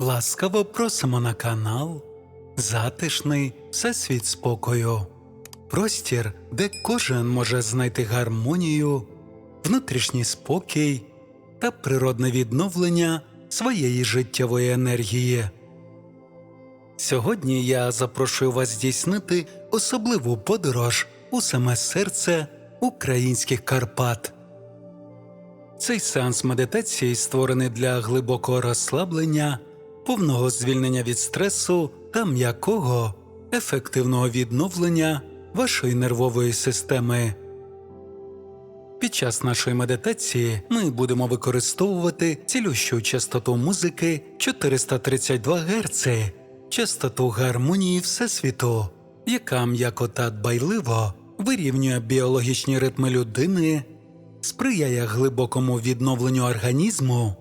Ласкаво просимо на канал Затишний Всесвіт спокою. Простір, де кожен може знайти гармонію, внутрішній спокій та природне відновлення своєї життєвої енергії. Сьогодні я запрошую вас здійснити особливу подорож у саме серце українських Карпат. Цей сеанс медитації створений для глибокого розслаблення, повного звільнення від стресу та м'якого, ефективного відновлення вашої нервової системи. Під час нашої медитації ми будемо використовувати цілющу частоту музики 432 Гц, частоту гармонії Всесвіту, яка м'яко та дбайливо вирівнює біологічні ритми людини, сприяє глибокому відновленню організму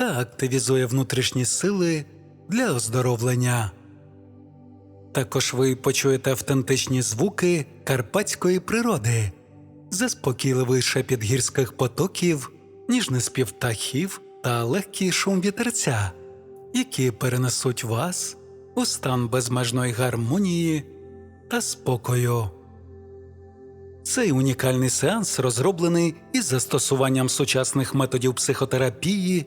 та активізує внутрішні сили для оздоровлення. Також ви почуєте автентичні звуки карпатської природи, заспокійливий шепіт гірських потоків, ніжний спів птахів та легкий шум вітерця, які перенесуть вас у стан безмежної гармонії та спокою. Цей унікальний сеанс розроблений із застосуванням сучасних методів психотерапії,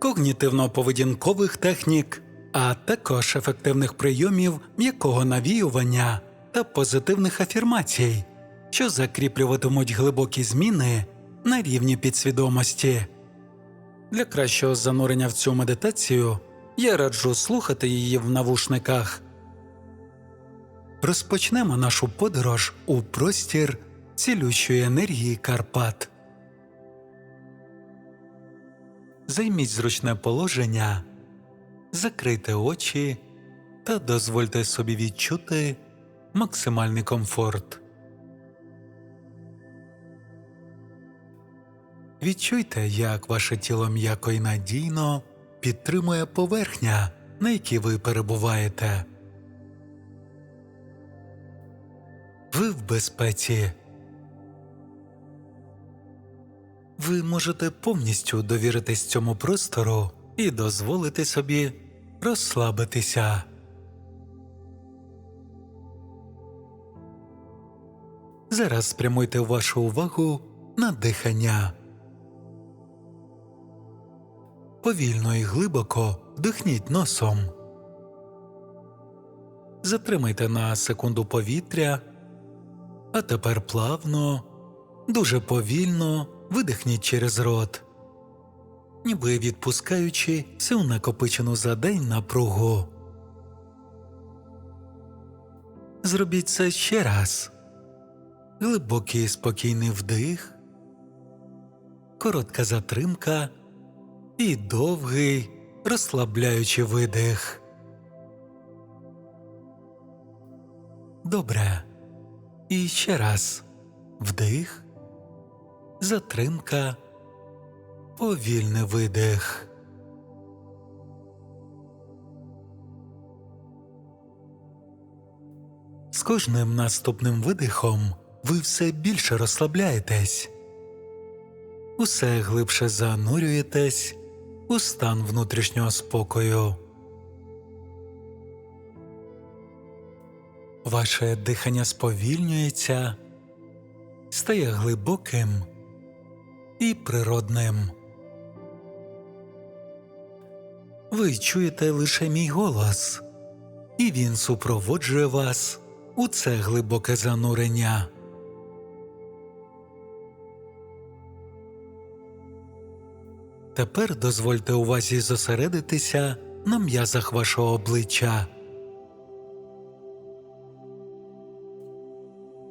когнітивно-поведінкових технік, а також ефективних прийомів м'якого навіювання та позитивних афірмацій, що закріплюватимуть глибокі зміни на рівні підсвідомості. Для кращого занурення в цю медитацію я раджу слухати її в навушниках. Розпочнемо нашу подорож у простір цілющої енергії Карпат. Займіть зручне положення, закрийте очі та дозвольте собі відчути максимальний комфорт. Відчуйте, як ваше тіло м'яко і надійно підтримує поверхня, на якій ви перебуваєте. Ви в безпеці. Ви можете повністю довіритись цьому простору і дозволити собі розслабитися. Зараз спрямуйте вашу увагу на дихання. Повільно і глибоко вдихніть носом. Затримайте на секунду повітря, а тепер плавно, дуже повільно видихніть через рот, ніби відпускаючи всю накопичену за день напругу. Зробіть це ще раз. Глибокий спокійний вдих, коротка затримка і довгий розслабляючий видих. Добре. І ще раз вдих, затримка, повільний видих. З кожним наступним видихом ви все більше розслабляєтесь, усе глибше занурюєтесь у стан внутрішнього спокою. Ваше дихання сповільнюється, стає глибоким і природним. Ви чуєте лише мій голос, і він супроводжує вас у це глибоке занурення. Тепер дозвольте увазі зосередитися на м'язах вашого обличчя.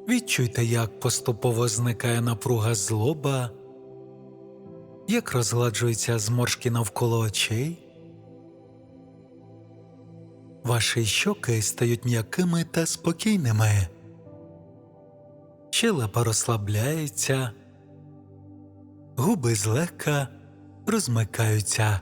Відчуйте, як поступово зникає напруга злоба, як розгладжуються зморшки навколо очей. Ваші щоки стають м'якими та спокійними. Щелепа розслабляється, губи злегка розмикаються.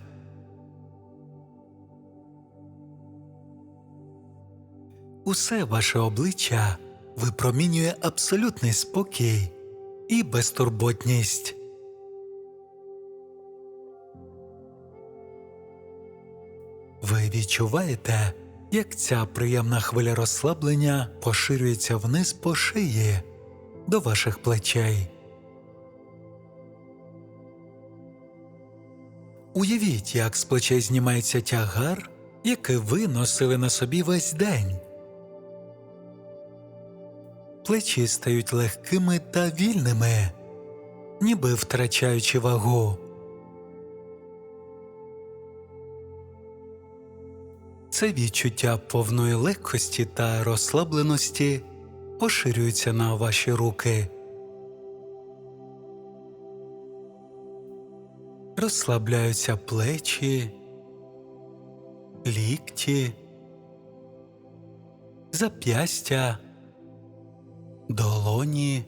Усе ваше обличчя випромінює абсолютний спокій і безтурботність. Відчуваєте, як ця приємна хвиля розслаблення поширюється вниз по шиї до ваших плечей. Уявіть, як з плечей знімається тягар, який ви носили на собі весь день. Плечі стають легкими та вільними, ніби втрачаючи вагу. Це відчуття повної легкості та розслабленості поширюється на ваші руки. Розслабляються плечі, лікті, зап'ястя, долоні,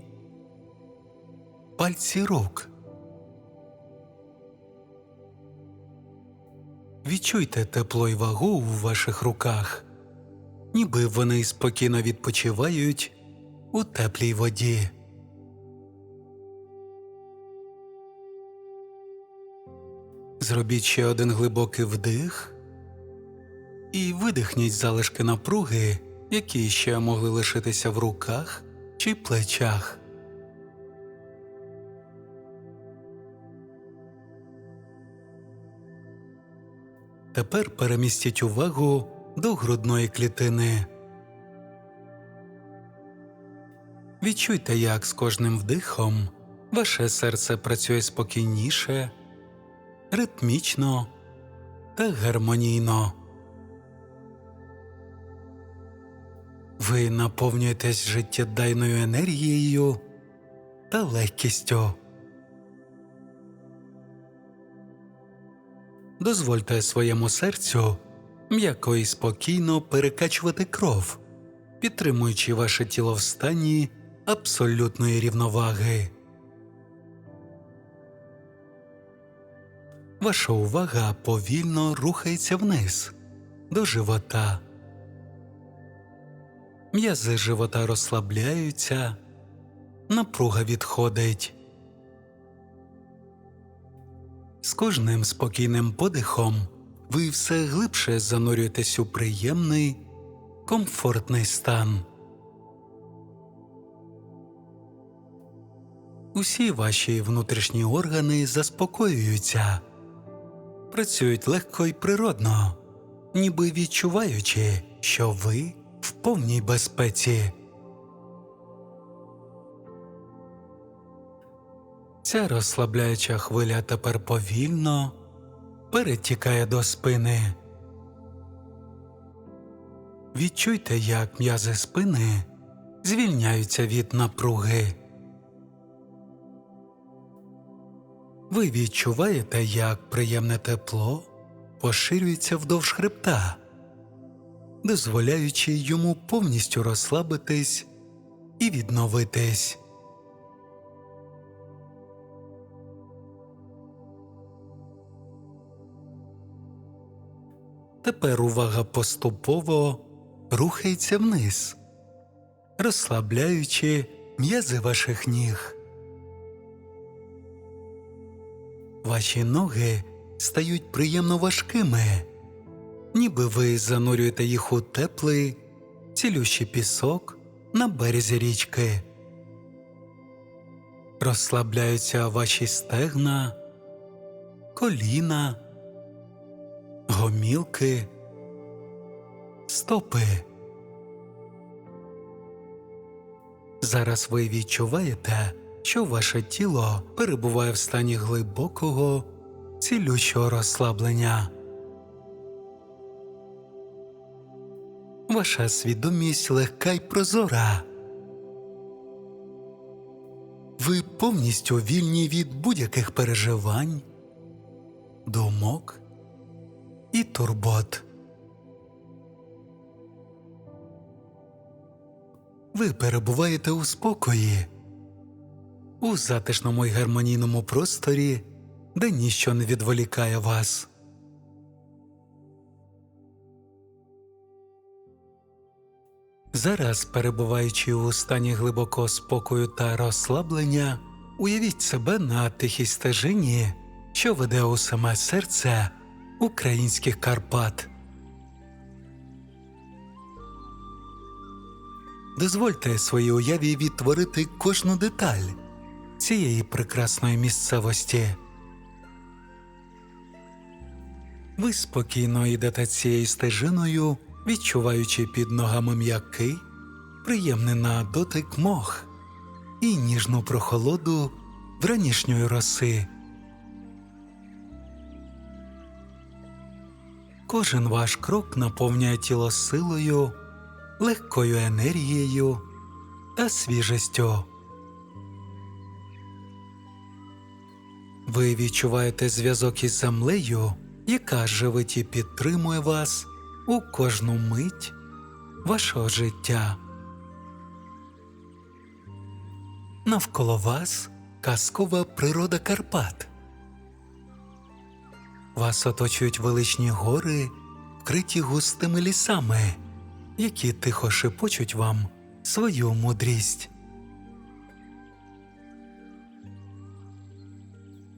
пальці рук. Відчуйте тепло й вагу у ваших руках, ніби вони спокійно відпочивають у теплій воді. Зробіть ще один глибокий вдих і видихніть залишки напруги, які ще могли лишитися в руках чи плечах. Тепер перемістіть увагу до грудної клітини. Відчуйте, як з кожним вдихом ваше серце працює спокійніше, ритмічно та гармонійно. Ви наповнюєтесь життєдайною енергією та легкістю. Дозвольте своєму серцю м'яко і спокійно перекачувати кров, підтримуючи ваше тіло в стані абсолютної рівноваги. Ваша увага повільно рухається вниз до живота. М'язи живота розслабляються, напруга відходить. З кожним спокійним подихом ви все глибше занурюєтесь у приємний, комфортний стан. Усі ваші внутрішні органи заспокоюються, працюють легко й природно, ніби відчуваючи, що ви в повній безпеці. Ця розслабляюча хвиля тепер повільно перетікає до спини. Відчуйте, як м'язи спини звільняються від напруги. Ви відчуваєте, як приємне тепло поширюється вдовж хребта, дозволяючи йому повністю розслабитись і відновитись. Тепер увага поступово рухається вниз, розслабляючи м'язи ваших ніг. Ваші ноги стають приємно важкими, ніби ви занурюєте їх у теплий, цілющий пісок на березі річки. Розслабляються ваші стегна, коліна гомілки, стопи. Зараз ви відчуваєте, що ваше тіло перебуває в стані глибокого, цілющого розслаблення. Ваша свідомість легка й прозора. Ви повністю вільні від будь-яких переживань, думок турбот. Ви перебуваєте у спокої, у затишному й гармонійному просторі, де ніщо не відволікає вас. Зараз, перебуваючи у стані глибокого спокою та розслаблення, уявіть себе на тихій стежині, що веде у саме серце українських Карпат. Дозвольте своїй уяві відтворити кожну деталь цієї прекрасної місцевості. Ви спокійно йдете цією стежиною, відчуваючи під ногами м'який, приємний на дотик мох і ніжну прохолоду вранішньої роси. Кожен ваш крок наповнює тіло силою, легкою енергією та свіжістю. Ви відчуваєте зв'язок із землею, яка живить і підтримує вас у кожну мить вашого життя. Навколо вас казкова природа Карпат. Вас оточують величні гори, вкриті густими лісами, які тихо шепочуть вам свою мудрість.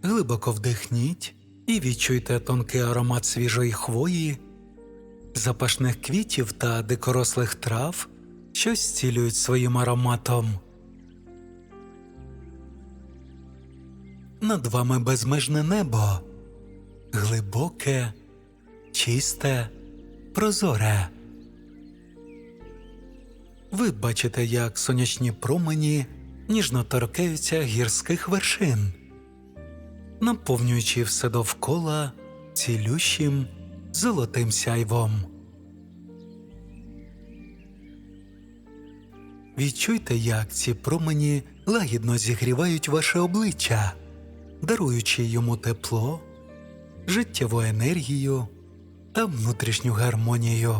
Глибоко вдихніть і відчуйте тонкий аромат свіжої хвої, запашних квітів та дикорослих трав, що зцілюють своїм ароматом. Над вами безмежне небо, глибоке, чисте, прозоре. Ви бачите, як сонячні промені ніжно торкаються гірських вершин наповнюючи все довкола цілющим золотим сяйвом. Відчуйте, як ці промені лагідно зігрівають ваше обличчя, даруючи йому тепло, життєву енергію та внутрішню гармонію.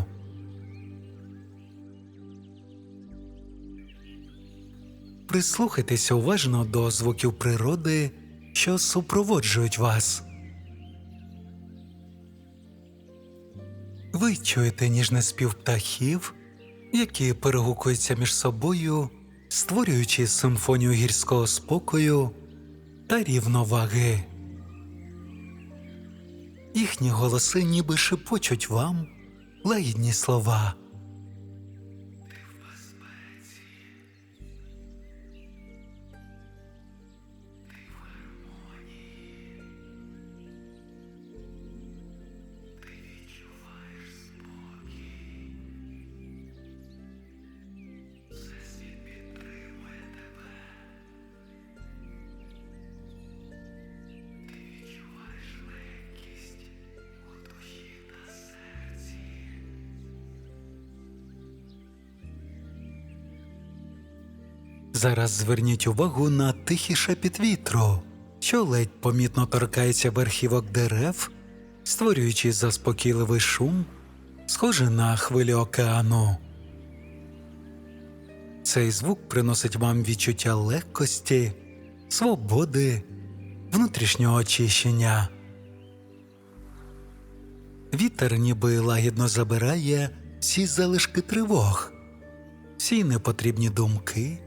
Прислухайтеся уважно до звуків природи що супроводжують вас. Ви чуєте ніжний спів птахів, які перегукуються між собою, створюючи симфонію гірського спокою та рівноваги. Їхні голоси ніби шепочуть вам лагідні слова. Зараз зверніть увагу на тихий шепіт що ледь помітно торкається верхівок дерев, створюючи заспокійливий шум, схожий на хвилі океану. Цей звук приносить вам відчуття легкості, свободи, внутрішнього очищення. Вітер ніби лагідно забирає всі залишки тривог, всі непотрібні думки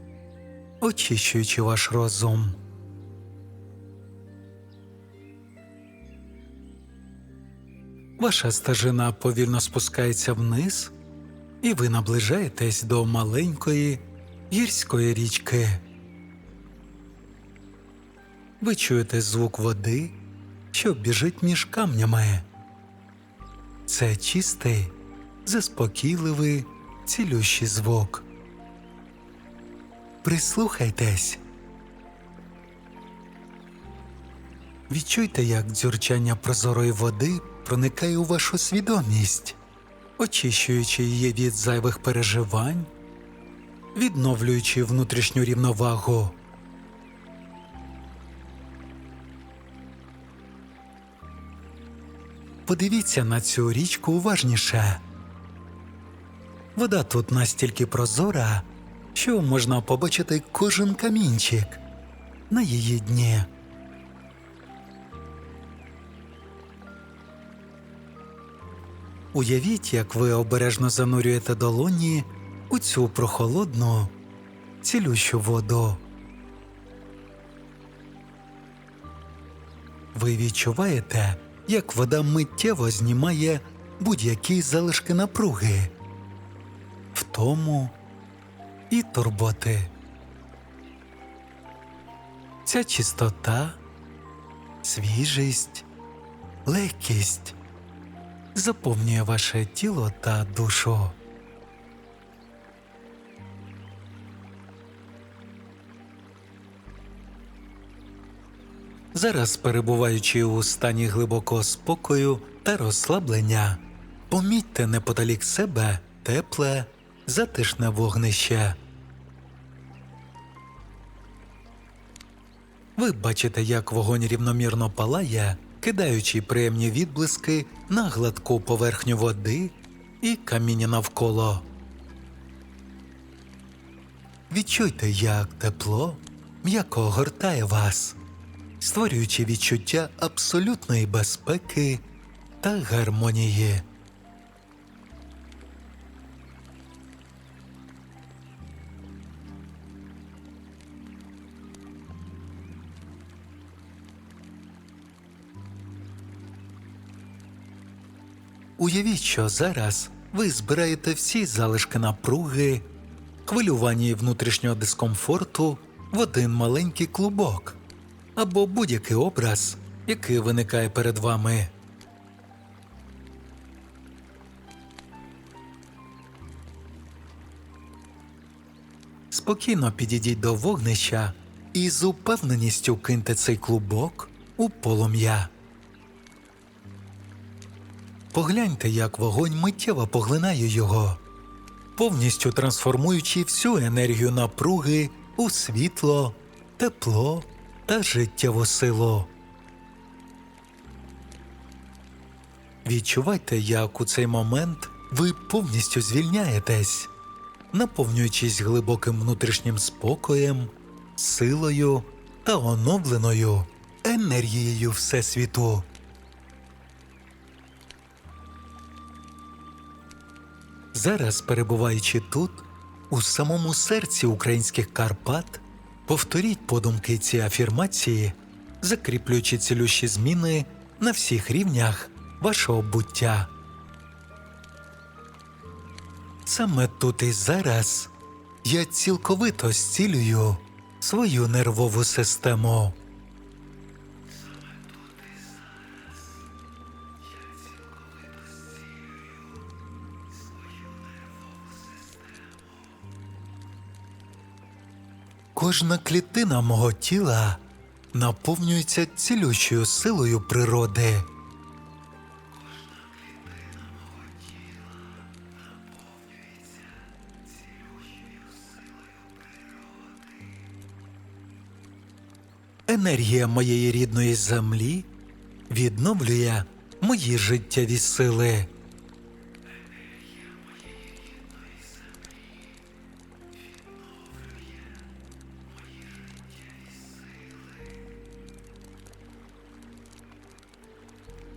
очищуючи ваш розум. Ваша стежина повільно спускається вниз, і ви наближаєтесь до маленької гірської річки. Ви чуєте звук води, що біжить між камнями. Це чистий, заспокійливий, цілющий звук. Прислухайтесь. Відчуйте, як дзюрчання прозорої води проникає у вашу свідомість, очищуючи її від зайвих переживань, відновлюючи внутрішню рівновагу. Подивіться на цю річку уважніше. Вода тут настільки прозора що можна побачити кожен камінчик на її дні. Уявіть, як ви обережно занурюєте долоні у цю прохолодну, цілющу воду. Ви відчуваєте, як вода миттєво знімає будь-які залишки напруги, втому і турботи. Ця чистота, свіжість, легкість заповнює ваше тіло та душу. Зараз, перебуваючи у стані глибокого спокою та розслаблення, помітьте неподалік себе тепле, затишне вогнище. Ви бачите, як вогонь рівномірно палає, кидаючи приємні відблиски на гладку поверхню води і каміння навколо. Відчуйте, як тепло м'яко огортає вас, створюючи відчуття абсолютної безпеки та гармонії. Уявіть, що зараз ви збираєте всі залишки напруги, хвилювання і внутрішнього дискомфорту в один маленький клубок або будь-який образ, який виникає перед вами. Спокійно підійдіть до вогнища і з упевненістю киньте цей клубок у полум'я. Погляньте, як вогонь миттєво поглинає його, повністю трансформуючи всю енергію напруги у світло, тепло та життєву силу. Відчувайте, як у цей момент ви повністю звільняєтесь, наповнюючись глибоким внутрішнім спокоєм, силою та оновленою енергією Всесвіту. Зараз, перебуваючи тут, у самому серці українських Карпат, повторіть подумки ці афірмації, закріплюючи цілющі зміни на всіх рівнях вашого буття. Саме тут і зараз я цілковито зцілюю свою нервову систему. Кожна клітина мого тіла наповнюється цілющою силою природи. Енергія моєї рідної землі відновлює мої життєві сили.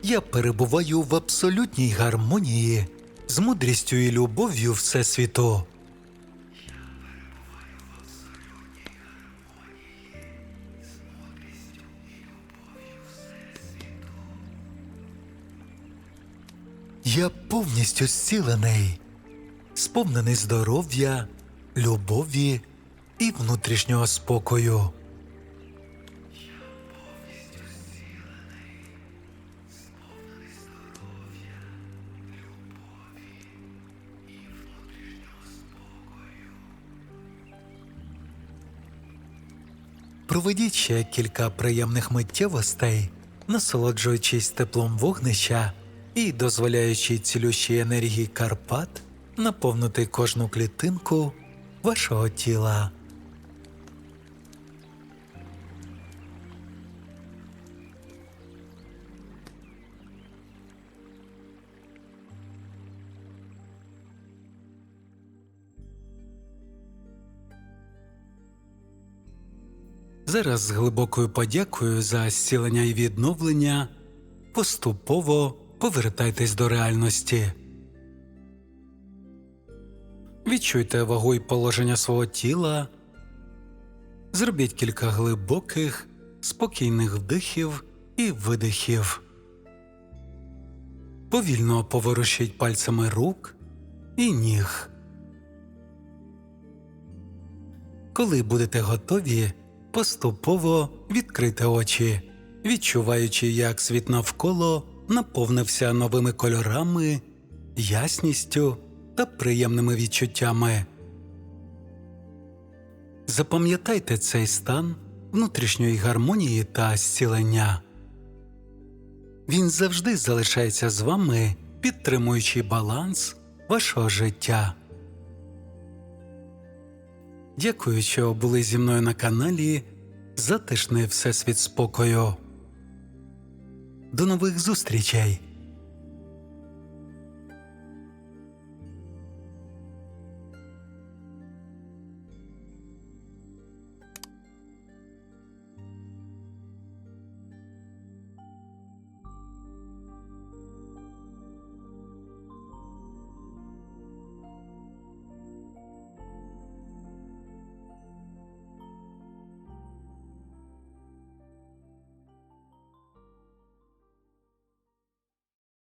Я перебуваю в абсолютній гармонії з мудрістю і любов'ю Всесвіту. Я повністю зцілений, сповнений здоров'я, любові і внутрішнього спокою. Ще кілька приємних миттєвостей, насолоджуючись теплом вогнища і дозволяючи цілющій енергії Карпат наповнити кожну клітинку вашого тіла. Зараз з глибокою подякою за зцілення і відновлення поступово повертайтесь до реальності. Відчуйте вагу і положення свого тіла, зробіть кілька глибоких, спокійних вдихів і видихів. Повільно поворушіть пальцями рук і ніг. Коли будете готові, поступово відкрити очі, відчуваючи, як світ навколо наповнився новими кольорами, ясністю та приємними відчуттями. Запам'ятайте цей стан внутрішньої гармонії та зцілення. Він завжди залишається з вами, підтримуючи баланс вашого життя. Дякую, що були зі мною на каналі Затишний Всесвіт спокою. До нових зустрічей!